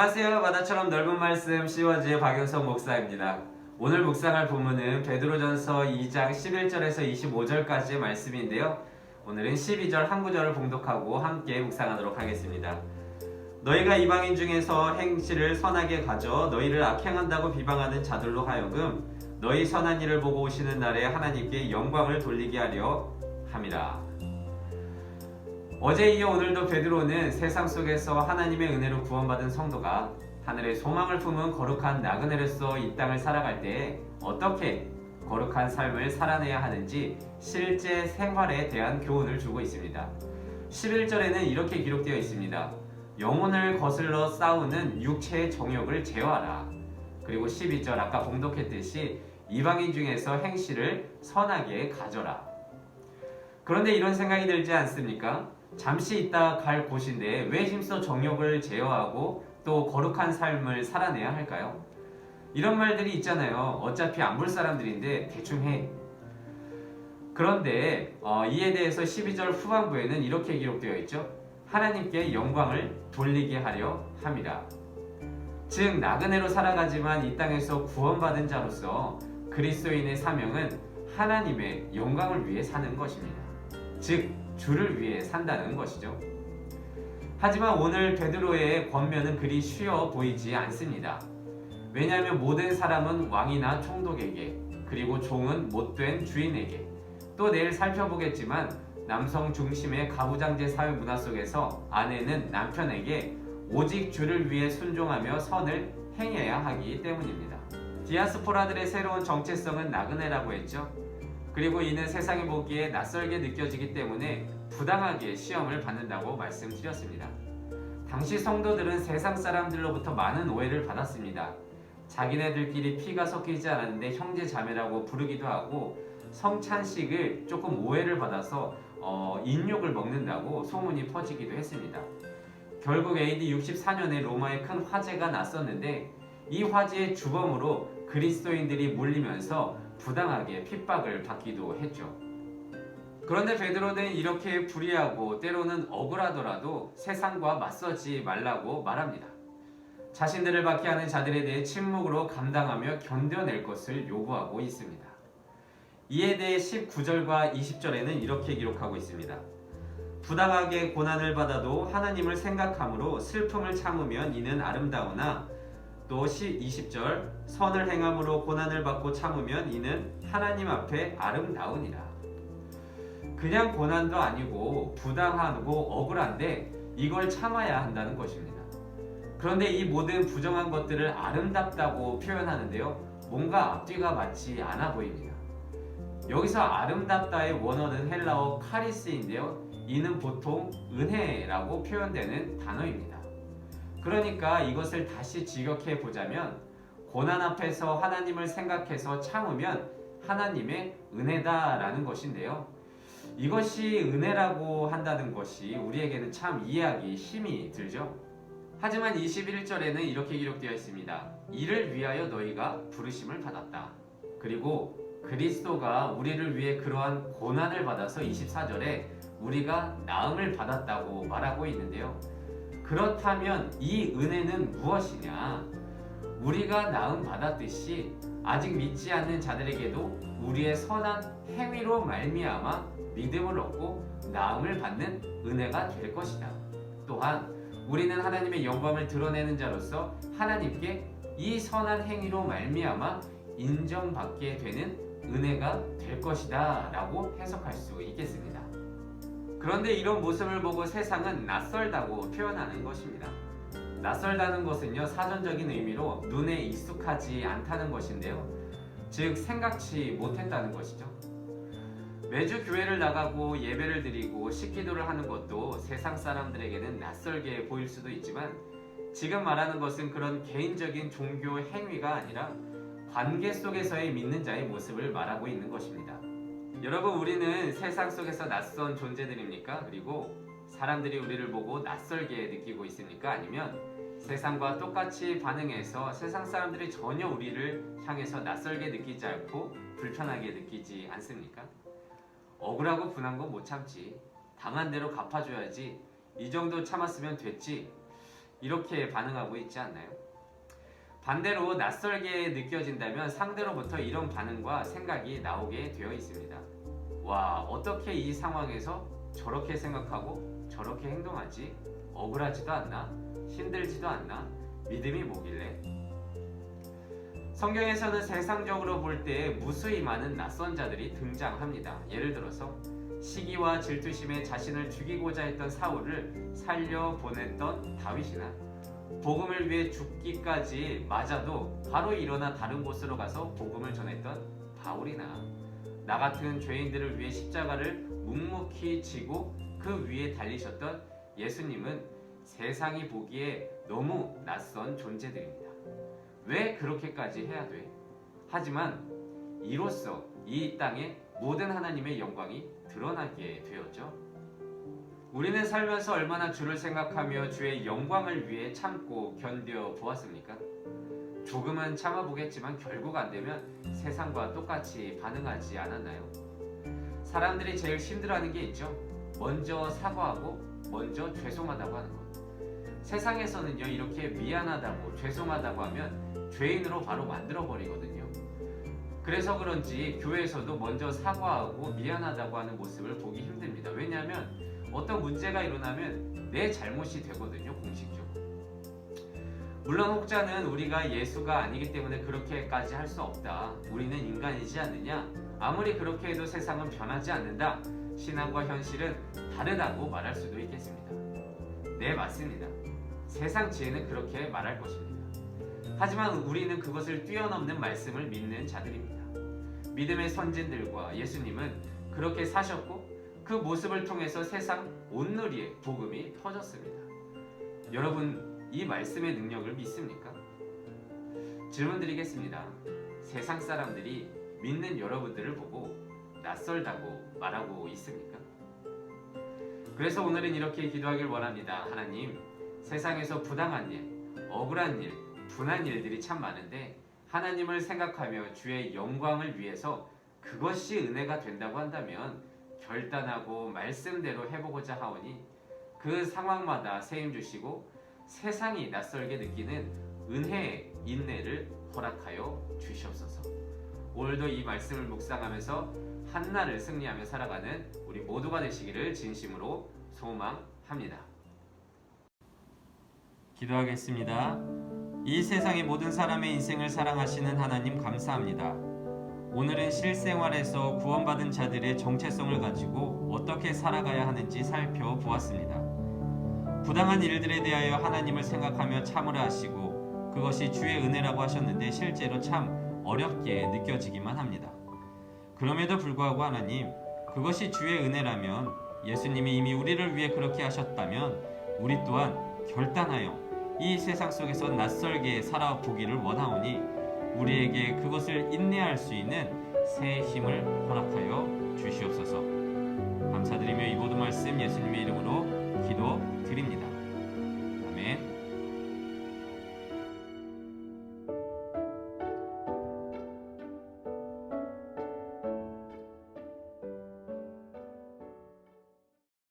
안녕하세요. 바다처럼 넓은 말씀 시워즈의 박영석 목사입니다. 오늘 묵상할 본문은 베드로전서 2장 11절에서 25절까지의 말씀인데요. 오늘은 12절 한 구절을 봉독하고 함께 묵상하도록 하겠습니다. 너희가 이방인 중에서 행실을 선하게 가져 너희를 악행한다고 비방하는 자들로 하여금 너희 선한 일을 보고 오시는 날에 하나님께 영광을 돌리게 하려 함이라. 어제 이어 오늘도 베드로는 세상 속에서 하나님의 은혜로 구원받은 성도가 하늘의 소망을 품은 거룩한 나그네로서 이 땅을 살아갈 때 어떻게 거룩한 삶을 살아내야 하는지 실제 생활에 대한 교훈을 주고 있습니다. 11절에는 이렇게 기록되어 있습니다. 영혼을 거슬러 싸우는 육체의 정욕을 제어하라. 그리고 12절 아까 봉독했듯이 이방인 중에서 행실을 선하게 가져라. 그런데 이런 생각이 들지 않습니까? 잠시 있다 갈 곳인데 왜 힘써 정욕을 제어하고 또 거룩한 삶을 살아내야 할까요? 이런 말들이 있잖아요. 어차피 안 볼 사람들인데 대충 해. 그런데 어, 이에 대해서 12절 후반부에는 이렇게 기록되어 있죠. 하나님께 영광을 돌리게 하려 함이라. 즉 나그네로 살아가지만 이 땅에서 구원받은 자로서 그리스도인의 사명은 하나님의 영광을 위해 사는 것입니다. 즉 주를 위해 산다는 것이죠. 하지만 오늘 베드로의 권면은 그리 쉬워 보이지 않습니다. 왜냐하면 모든 사람은 왕이나 총독에게 그리고 종은 못된 주인에게 또 내일 살펴보겠지만 남성 중심의 가부장제 사회 문화 속에서 아내는 남편에게 오직 주를 위해 순종하며 선을 행해야 하기 때문입니다. 디아스포라들의 새로운 정체성은 나그네라고 했죠. 그리고 이는 세상이 보기에 낯설게 느껴지기 때문에 부당하게 시험을 받는다고 말씀드렸습니다. 당시 성도들은 세상 사람들로부터 많은 오해를 받았습니다. 자기네들끼리 피가 섞이지 않았는데 형제 자매라고 부르기도 하고 성찬식을 조금 오해를 받아서 어, 인욕을 먹는다고 소문이 퍼지기도 했습니다. 결국 AD 64년에 로마에 큰 화재가 났었는데 이 화재의 주범으로 그리스도인들이 몰리면서 부당하게 핍박을 받기도 했죠. 그런데 베드로는 이렇게 불의하고 때로는 억울하더라도 세상과 맞서지 말라고 말합니다. 자신들을 박해하는 자들에 대해 침묵으로 감당하며 견뎌낼 것을 요구하고 있습니다. 이에 대해 19절과 20절에는 이렇게 기록하고 있습니다. 부당하게 고난을 받아도 하나님을 생각함으로 슬픔을 참으면 이는 아름다우나 또 20절 선을 행함으로 고난을 받고 참으면 이는 하나님 앞에 아름다우니라. 그냥 고난도 아니고 부당하고 억울한데 이걸 참아야 한다는 것입니다. 그런데 이 모든 부정한 것들을 아름답다고 표현하는데요. 뭔가 앞뒤가 맞지 않아 보입니다. 여기서 아름답다의 원어는 헬라어 카리스인데요. 이는 보통 은혜라고 표현되는 단어입니다. 그러니까 이것을 다시 직역해 보자면 고난 앞에서 하나님을 생각해서 참으면 하나님의 은혜다라는 것인데요. 이것이 은혜라고 한다는 것이 우리에게는 참 이해하기 힘이 들죠. 하지만 21절에는 이렇게 기록되어 있습니다. 이를 위하여 너희가 부르심을 받았다. 그리고 그리스도가 우리를 위해 그러한 고난을 받아서 24절에 우리가 나음을 받았다고 말하고 있는데요. 그렇다면 이 은혜는 무엇이냐? 우리가 나음 받았듯이 아직 믿지 않는 자들에게도 우리의 선한 행위로 말미암아 믿음을 얻고 나음을 받는 은혜가 될 것이다. 또한 우리는 하나님의 영광을 드러내는 자로서 하나님께 이 선한 행위로 말미암아 인정받게 되는 은혜가 될 것이다라고 해석할 수 있겠습니다. 그런데 이런 모습을 보고 세상은 낯설다고 표현하는 것입니다. 낯설다는 것은요, 사전적인 의미로 눈에 익숙하지 않다는 것인데요. 즉, 생각치 못했다는 것이죠. 매주 교회를 나가고 예배를 드리고 식기도를 하는 것도 세상 사람들에게는 낯설게 보일 수도 있지만 지금 말하는 것은 그런 개인적인 종교 행위가 아니라 관계 속에서의 믿는 자의 모습을 말하고 있는 것입니다. 여러분 우리는 세상 속에서 낯선 존재들입니까? 그리고 사람들이 우리를 보고 낯설게 느끼고 있습니까? 아니면 세상과 똑같이 반응해서 세상 사람들이 전혀 우리를 향해서 낯설게 느끼지 않고 불편하게 느끼지 않습니까? 억울하고 분한 건 못 참지. 당한 대로 갚아줘야지. 이 정도 참았으면 됐지. 이렇게 반응하고 있지 않나요? 반대로 낯설게 느껴진다면 상대로부터 이런 반응과 생각이 나오게 되어 있습니다. 와, 어떻게 이 상황에서 저렇게 생각하고 저렇게 행동하지? 억울하지도 않나? 힘들지도 않나? 믿음이 뭐길래? 성경에서는 세상적으로 볼 때 무수히 많은 낯선 자들이 등장합니다. 예를 들어서 시기와 질투심에 자신을 죽이고자 했던 사울을 살려 보냈던 다윗이나 복음을 위해 죽기까지 맞아도 바로 일어나 다른 곳으로 가서 복음을 전했던 바울이나 나 같은 죄인들을 위해 십자가를 묵묵히 지고 그 위에 달리셨던 예수님은 세상이 보기에 너무 낯선 존재들입니다. 왜 그렇게까지 해야 돼? 하지만 이로써 이 땅에 모든 하나님의 영광이 드러나게 되었죠. 우리는 살면서 얼마나 주를 생각하며 주의 영광을 위해 참고 견뎌 보았습니까? 조금은 참아보겠지만 결국 안 되면 세상과 똑같이 반응하지 않았나요? 사람들이 제일 힘들어하는 게 있죠. 먼저 사과하고 먼저 죄송하다고 하는 것. 세상에서는요 이렇게 미안하다고 죄송하다고 하면 죄인으로 바로 만들어 버리거든요. 그래서 그런지 교회에서도 먼저 사과하고 미안하다고 하는 모습을 보기 힘듭니다. 왜냐하면 어떤 문제가 일어나면 내 잘못이 되거든요, 공식적으로. 물론 혹자는 우리가 예수가 아니기 때문에 그렇게까지 할 수 없다. 우리는 인간이지 않느냐? 아무리 그렇게 해도 세상은 변하지 않는다. 신앙과 현실은 다르다고 말할 수도 있겠습니다. 네, 맞습니다. 세상 지혜는 그렇게 말할 것입니다. 하지만 우리는 그것을 뛰어넘는 말씀을 믿는 자들입니다. 믿음의 선진들과 예수님은 그렇게 사셨고 그 모습을 통해서 세상 온누리에 복음이 퍼졌습니다. 여러분 이 말씀의 능력을 믿습니까? 질문 드리겠습니다. 세상 사람들이 믿는 여러분들을 보고 낯설다고 말하고 있습니까? 그래서 오늘은 이렇게 기도하길 원합니다. 하나님, 세상에서 부당한 일, 억울한 일, 분한 일들이 참 많은데 하나님을 생각하며 주의 영광을 위해서 그것이 은혜가 된다고 한다면 결단하고 말씀대로 해보고자 하오니 그 상황마다 세임 주시고 세상이 낯설게 느끼는 은혜의 인내를 허락하여 주시옵소서. 오늘도 이 말씀을 묵상하면서 한날을 승리하며 살아가는 우리 모두가 되시기를 진심으로 소망합니다. 기도하겠습니다. 이 세상의 모든 사람의 인생을 사랑하시는 하나님 감사합니다. 오늘은 실생활에서 구원받은 자들의 정체성을 가지고 어떻게 살아가야 하는지 살펴보았습니다. 부당한 일들에 대하여 하나님을 생각하며 참으라 하시고 그것이 주의 은혜라고 하셨는데 실제로 참 어렵게 느껴지기만 합니다. 그럼에도 불구하고 하나님, 그것이 주의 은혜라면 예수님이 이미 우리를 위해 그렇게 하셨다면 우리 또한 결단하여 이 세상 속에서 낯설게 살아보기를 원하오니 우리에게 그것을 인내할 수 있는 새 힘을 허락하여 주시옵소서. 감사드리며 이 모든 말씀 예수님의 이름으로 기도 드립니다.